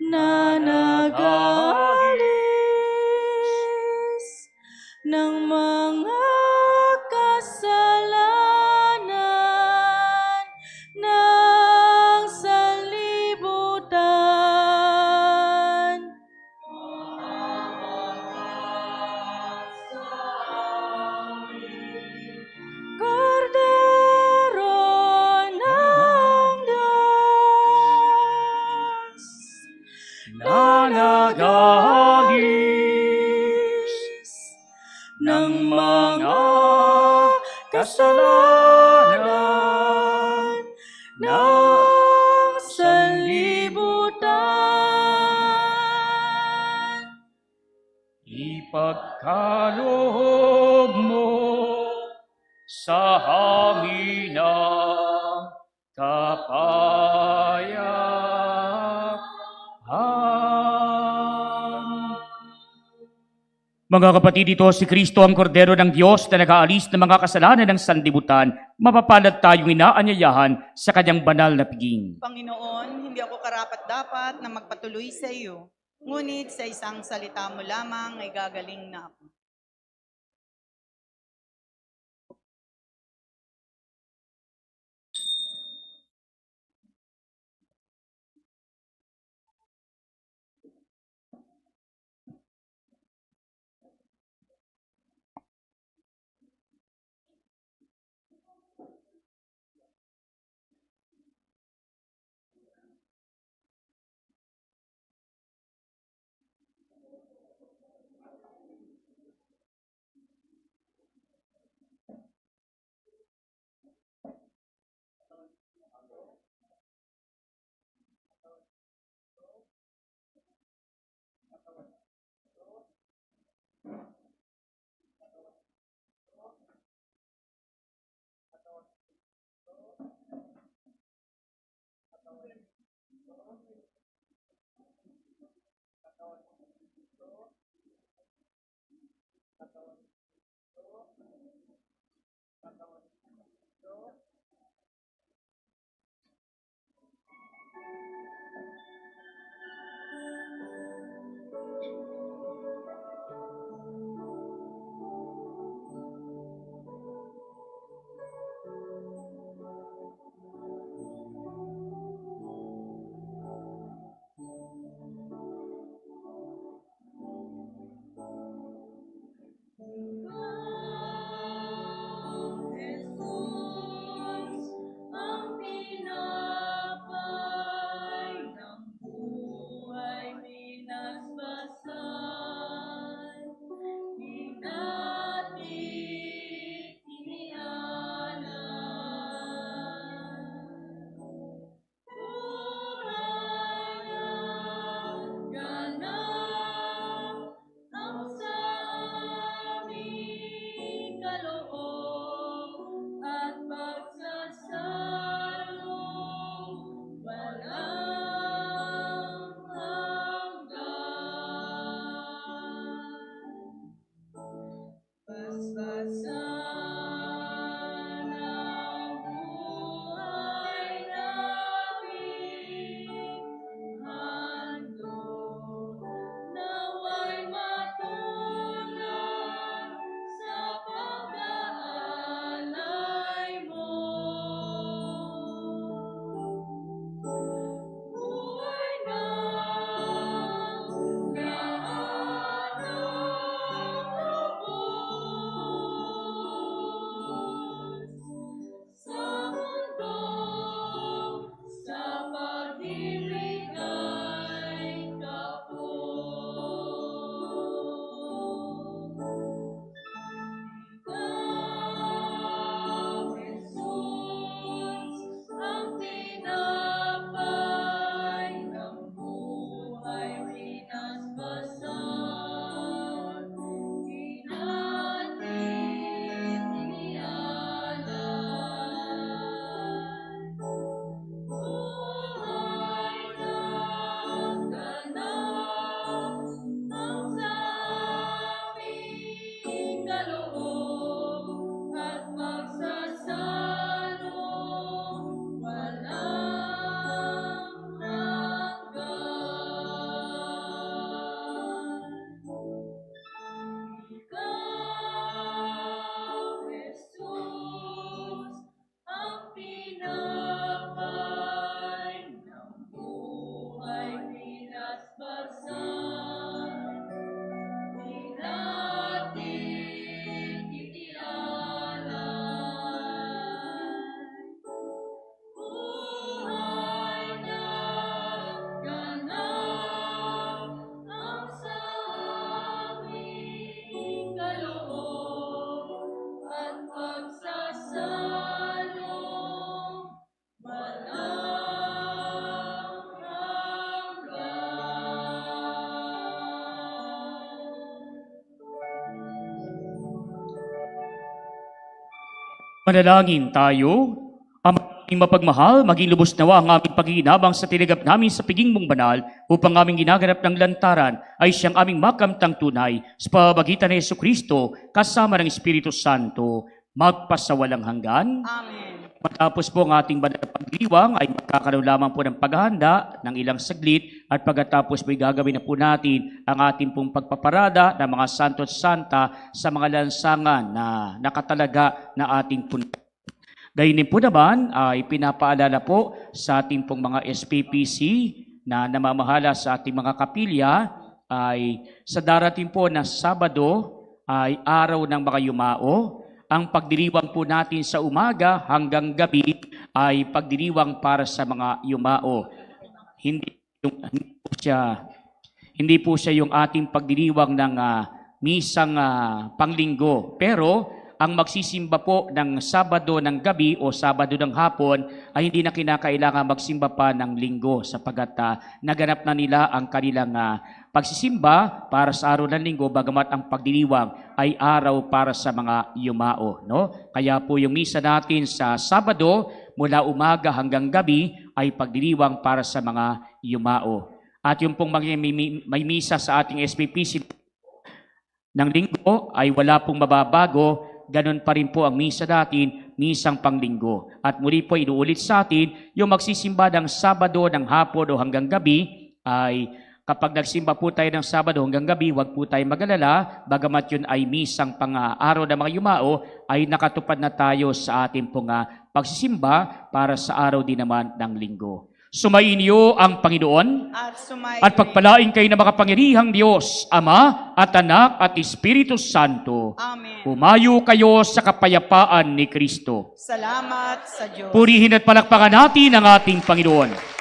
na ng mga kasalanan ng sanlibutan. Ipagkaloob mo sa amin Mga kapatid, ito si Kristo ang kordero ng Diyos na nag-aalis ng mga kasalanan ng sandibutan. Mapapalad tayong inaanyayahan sa kanyang banal na piging. Panginoon, hindi ako karapat-dapat na magpatuloy sa iyo. Ngunit sa isang salita mo lamang ay gagaling na ako. Manalangin tayo. Aming mapagmahal, maging lubos nawa ang aming pag-iinabang sa tinagap namin sa piging mong banal upang aming ginaganap ng lantaran ay siyang aming makamtang tunay sa pamagitan ni Yesu Kristo kasama ng Espiritu Santo magpasawalang hanggan. Amen. Matapos po ang ating pagdiriwang ay magkakaroon lamang po ng paghahanda ng ilang saglit at pagkatapos po gagawin na po natin ang ating pong pagpaparada ng mga santo at santa sa mga lansangan na nakatalaga na ating punta. Gayun din po naman ay pinapaalala po sa ating pong mga SPPC na namamahala sa ating mga kapilya ay sa darating po na Sabado ay araw ng mga yumao. Ang pagdiriwang po natin sa umaga hanggang gabi ay pagdiriwang para sa mga yumao. Hindi, yung, hindi po siya hindi po siya yung ating pagdiriwang ng ah, misang ah, panglinggo. Pero ang magsisimba po ng Sabado ng gabi o Sabado ng hapon ay hindi na kinakailangan magsimba pa ng linggo sapagat ah, naganap na nila ang kanilang ah, pagsisimba para sa araw ng linggo bagamat ang pagdiriwang ay araw para sa mga yumao. No? Kaya po yung misa natin sa Sabado mula umaga hanggang gabi ay pagdiriwang para sa mga yumao. At yung pong may, may misa sa ating SPPC ng linggo ay wala pong mababago, ganun pa rin po ang misa natin, misang panglinggo. At muli po inuulit sa atin, yung magsisimba ng Sabado, ng hapon o hanggang gabi ay kapag nagsimba po tayo ng Sabado hanggang gabi, huwag po tayo magalala, bagamat yun ay misang pang-araw ng mga yumao, ay nakatupad na tayo sa ating pong ah, pagsisimba para sa araw din naman ng linggo. Sumainyo ang Panginoon At sumayin at pagpalain kayo ng makapangyarihang Diyos, Ama at Anak at Espiritu Santo. Amen. Humayo kayo sa kapayapaan ni Kristo. Salamat sa Diyos. Purihin at palakpakan natin ang ating Panginoon.